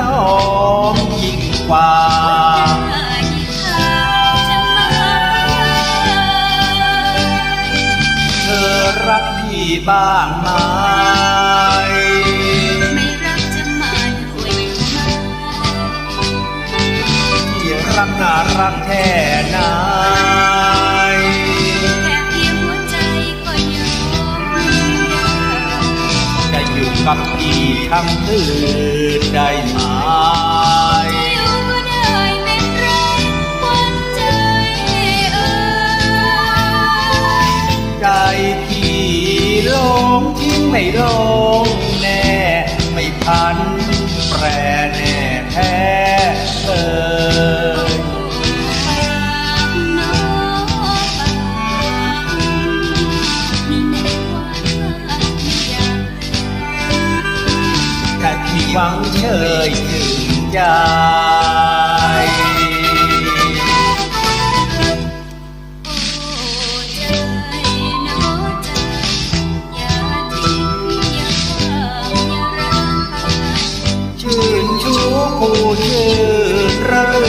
นอมยิ่งกว่าได้ข่าวจะมาเธอรักพี่บ้างไหมไม่รักจะมาด้วยไหมที่รักน่ารักแค่ไหนแค่เพียงหัวใจก็ยอมจะอยู่กับพี่ทั้งคืนได้ งทิ้งไม่ลงแน่ ไม่พันแปรแน่แท้เอ่ยปากน้องปากมีในวันไม่อยากแต่พี่หวังเชยถึงใจ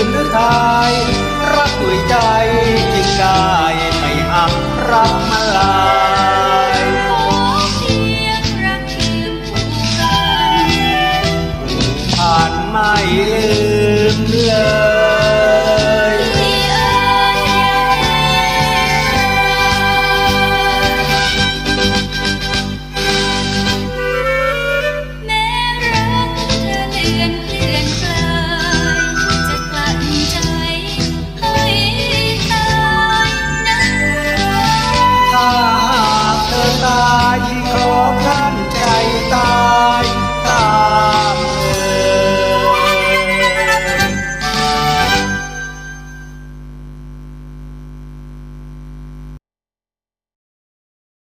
นหรือไทยรักด้วยใจจึงได้ไม่หักรักมาลายขอเพียงรักคือผู้กันผ่านไม่ลืมเลย